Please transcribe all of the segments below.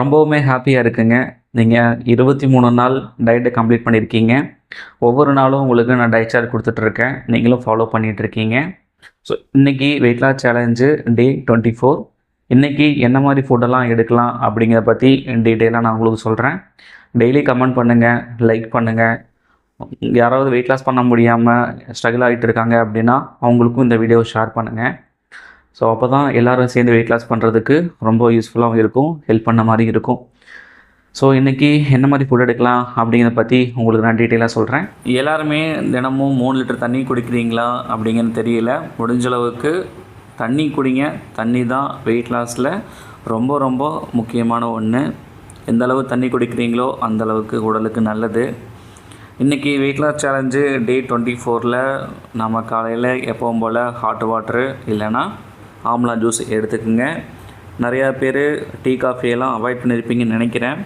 ரொம்பவுமே ஹாப்பியாக இருக்குங்க. நீங்கள் இருபத்தி மூணு நாள் டயட்டை கம்ப்ளீட் பண்ணியிருக்கீங்க ஒவ்வொரு நாளும் உங்களுக்கு நான் டயட் சார்ட் கொடுத்துட்ருக்கேன். நீங்களும் ஃபாலோ பண்ணிகிட்ருக்கீங்க ஸோ இன்றைக்கி weight loss challenge day twenty four இன்றைக்கி என்ன மாதிரி ஃபுட்டெல்லாம் எடுக்கலாம் அப்படிங்கிறத பற்றி டீட்டெயிலாக நான் உங்களுக்கு சொல்கிறேன் டெய்லி கமெண்ட் பண்ணுங்கள் லைக் பண்ணுங்கள் யாராவது வெயிட் லாஸ் பண்ண முடியாமல் ஸ்ட்ரகிள் ஆகிட்டு இருக்காங்க அப்படின்னா அவங்களுக்கும் இந்த வீடியோவை ஷேர் பண்ணுங்கள் ஸோ அப்போ தான் எல்லோரும் சேர்ந்து வெயிட் லாஸ் பண்ணுறதுக்கு ரொம்ப யூஸ்ஃபுல்லாகவும் இருக்கும் ஹெல்ப் பண்ண மாதிரி இருக்கும். ஸோ இன்றைக்கி என்ன மாதிரி ஃபுட் எடுக்கலாம் அப்படிங்கிறத பற்றி உங்களுக்கு நான் டீட்டெயிலாக சொல்கிறேன் எல்லாருமே தினமும் மூணு லிட்டர் தண்ணி குடிக்கிறீங்களா அப்படிங்கிறது தெரியல. முடிஞ்ச அளவுக்கு தண்ணி குடிங்க. தண்ணி தான் வெயிட் லாஸில் ரொம்ப ரொம்ப முக்கியமான ஒன்று எந்த அளவு தண்ணி குடிக்கிறீங்களோ அந்த அளவுக்கு உடலுக்கு நல்லது. இன்றைக்கி weight loss challenge day twenty ஃபோரில் நம்ம காலையில் எப்பவும் போல் ஹாட் வாட்ரு இல்லைன்னா ஆம்லா ஜூஸ் எடுத்துக்கோங்க. நிறையா பேர் டீ காஃபியெல்லாம் அவாய்ட் பண்ணியிருப்பீங்கன்னு நினைக்கிறேன்.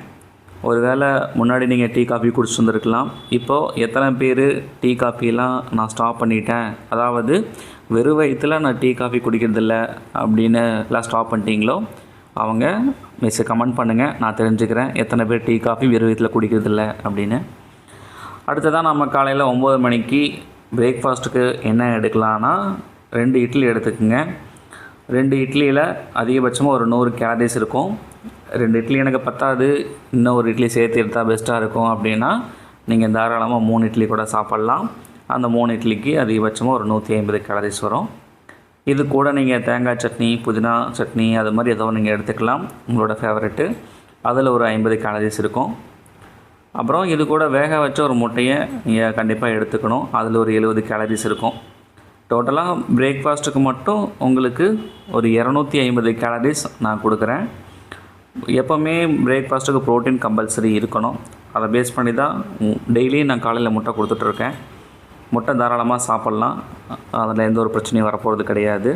ஒருவேளை முன்னாடி நீங்கள் டீ காஃபி குடிச்சு வந்திருக்கலாம் இப்போது எத்தனை பேர் டீ காஃபியெல்லாம் நான் ஸ்டாப் பண்ணிட்டேன். அதாவது வெறும் வயிற்றில் நான் டீ காஃபி குடிக்கிறதில்ல அப்படின்னு எல்லாம் ஸ்டாப் பண்ணிட்டீங்களோ அவங்க மிஸ் கமெண்ட் பண்ணுங்கள் நான் தெரிஞ்சுக்கிறேன் எத்தனை பேர் டீ காஃபி வெறும் வயிற்றில் குடிக்கிறதில்ல அப்படின்னு. அடுத்ததாக நம்ம காலையில் ஒம்பது மணிக்கு பிரேக்ஃபாஸ்ட்டுக்கு என்ன எடுக்கலான்னா ரெண்டு இட்லி எடுத்துக்கோங்க. ரெண்டு இட்லியில் அதிகபட்சமாக ஒரு நூறு கேலரிஸ் இருக்கும். ரெண்டு இட்லி எனக்கு பத்தாது. இன்னும் ஒரு இட்லி சேர்த்து எடுத்தால் பெஸ்ட்டாக இருக்கும் அப்படின்னா நீங்கள் தாராளமாக மூணு இட்லி கூட சாப்பிட்லாம். அந்த மூணு இட்லிக்கு அதிகபட்சமாக ஒரு நூற்றி ஐம்பது கேலரிஸ் வரும். இது கூட நீங்கள் தேங்காய் சட்னி புதினா சட்னி அது மாதிரி ஏதோ நீங்கள் எடுத்துக்கலாம். உங்களோட ஃபேவரெட்டு அதில் ஒரு ஐம்பது கேலரிஸ் இருக்கும். அப்புறம் இது கூட வேக வச்ச ஒரு முட்டையை நீங்கள் கண்டிப்பாக எடுத்துக்கணும். அதில் ஒரு எழுபது கேலரிஸ் இருக்கும். டோட்டலாக பிரேக்ஃபாஸ்ட்டுக்கு மட்டும் உங்களுக்கு ஒரு இரநூத்தி ஐம்பது கேலரிஸ் நான் கொடுக்குறேன். எப்போவுமே பிரேக்ஃபாஸ்ட்டுக்கு ப்ரோட்டீன் கம்பல்சரி இருக்கணும். அதை பேஸ் பண்ணி தான் டெய்லியும் நான் காலையில் முட்டை கொடுத்துட்ருக்கேன் முட்டை தாராளமாக சாப்பிட்லாம். அதில் எந்த ஒரு பிரச்சனையும் வரப்போகிறது கிடையாது.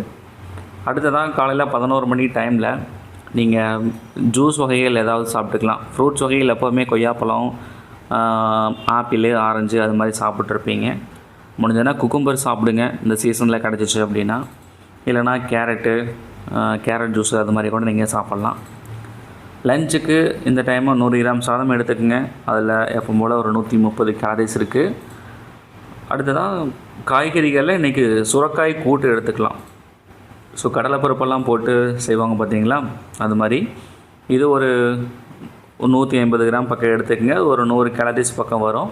அடுத்ததான் காலையில் பதினோரு மணி டைமில் நீங்கள் ஜூஸ் வகைகள் ஏதாவது சாப்பிட்டுக்கலாம். ஃப்ரூட்ஸ் வகைகள் எப்போவுமே கொய்யாப்பழம் ஆப்பிள் ஆரஞ்சு அது மாதிரி சாப்பிட்ருப்பீங்க முடிஞ்சதுன்னா குக்கும்பர் சாப்பிடுங்க. இந்த சீசனில் கிடச்சிச்சு அப்படின்னா. இல்லைனா கேரட்டு கேரட் ஜூஸு அது மாதிரி கூட நீங்கள் சாப்பிட்லாம். லஞ்சுக்கு இந்த டைமு நூறு கிராம் சாதம் எடுத்துக்கோங்க. அதில் எப்போ போல் ஒரு நூற்றி முப்பது கேலரிஸ் இருக்குது அடுத்ததாக காய்கறிகளில் இன்றைக்கி சுரக்காய் கூட்டு எடுத்துக்கலாம். ஸோ கடலைப்பருப்பெல்லாம் போட்டு செய்வாங்க பார்த்தீங்களா அது மாதிரி. இது ஒரு நூற்றி ஐம்பது கிராம் பக்கம் எடுத்துக்கோங்க. ஒரு நூறு கேலரிஸ் பக்கம் வரும்.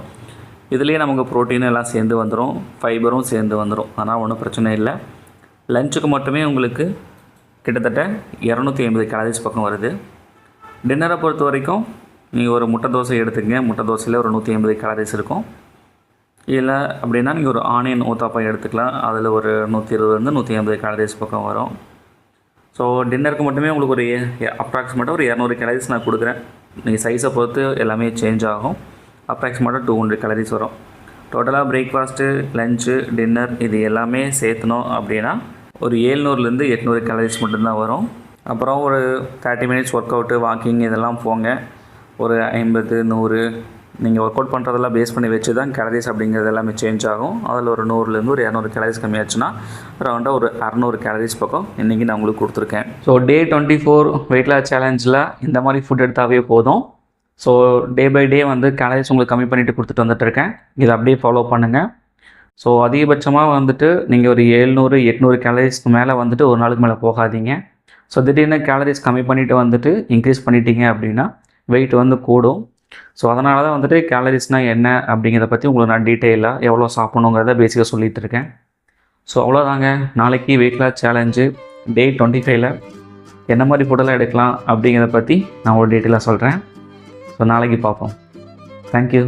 இதுலேயே நமக்கு ப்ரோட்டீன் எல்லாம் சேர்ந்து வந்துடும் ஃபைபரும் சேர்ந்து வந்துடும் ஆனால் ஒன்றும் பிரச்சனை இல்லை. லஞ்சுக்கு மட்டுமே உங்களுக்கு கிட்டத்தட்ட இரநூத்தி ஐம்பது கேலரிஸ் பக்கம் வருது. டின்னரை பொறுத்த வரைக்கும் நீங்கள் ஒரு முட்டை தோசை எடுத்துக்கங்க. முட்டை தோசையில் ஒரு நூற்றி ஐம்பது கேலரிஸ் இருக்கும். இல்லை அப்படின்னா நீங்கள் ஒரு ஆனியன் ஊத்தாப்பம் எடுத்துக்கலாம். அதில் ஒரு நூற்றி இருபதுலேருந்து நூற்றி ஐம்பது கேலரிஸ் பக்கம் வரும். ஸோ டின்னருக்கு மட்டுமே உங்களுக்கு ஒரு அப்ராக்சிமேட்டாக ஒரு இரநூறு கேலரிஸ் நான் கொடுக்குறேன். நீங்கள் சைஸை பொறுத்து எல்லாமே சேஞ்ச் ஆகும். அப்ராக்சிமேட்டாக டூ ஹண்ட்ரட் கேலரிஸ் வரும். டோட்டலாக பிரேக்ஃபாஸ்ட்டு லஞ்சு டின்னர் இது எல்லாமே சேர்த்தணும் அப்படின்னா ஒரு ஏழ்நூறுலேருந்து எட்நூறு கேலரிஸ் மட்டும்தான் வரும். அப்புறம் ஒரு thirty minutes work out walking இதெல்லாம் போங்க. ஒரு ஐம்பது நூறு நீங்கள் ஒர்க் அவுட் பண்ணுறதெல்லாம் பேஸ் பண்ணி வச்சு தான் கேலரிஸ் அப்படிங்கிறது எல்லாமே சேஞ்ச் ஆகும். அதில் ஒரு நூறுலேருந்து ஒரு இரநூறு கேலரிஸ் கம்மியாச்சுன்னா ரவுண்டாக ஒரு அறநூறு கேலரிஸ் பக்கம் இன்றைக்கி நான் உங்களுக்கு கொடுத்துருக்கேன். So day twenty four weight loss சேலஞ்சில் இந்த மாதிரி ஃபுட் எடுத்தாவே போதும். ஸோ டே பை டே வந்து கேலரிஸ் உங்களுக்கு கம்மி பண்ணிட்டு கொடுத்துட்டு வந்துட்டுருக்கேன் இதை அப்படியே ஃபாலோ பண்ணுங்கள் ஸோ அதிகபட்சமாக வந்துட்டு நீங்கள் ஒரு ஏழ்நூறு எட்நூறு கேலரிஸ்க்கு மேலே வந்துட்டு ஒரு நாளுக்கு மேலே போகாதீங்க. ஸோ திடீர்னு கேலரிஸ் கம்மி பண்ணிவிட்டு வந்துட்டு இன்க்ரீஸ் பண்ணிட்டீங்க அப்படின்னா வெயிட் வந்து கூடும். ஸோ அதனால தான் வந்துட்டு கேலரிஸ்னால் என்ன அப்படிங்கிறத பற்றி உங்களுக்கு நான் டீட்டெயிலாக எவ்வளோ சாப்பிட்ணுங்கிறத பேசிக்காக சொல்லிகிட்டு இருக்கேன். ஸோ அவ்வளோதாங்க. நாளைக்கு weight loss challenge day twenty ஃபைவ்ல என்ன மாதிரி ஃபுட்டெல்லாம் எடுக்கலாம் அப்படிங்கிறத பற்றி நான் ஒரு டீட்டெயிலாக சொல்கிறேன் ஸோ நாளைக்கு பார்ப்போம். தேங்க்யூ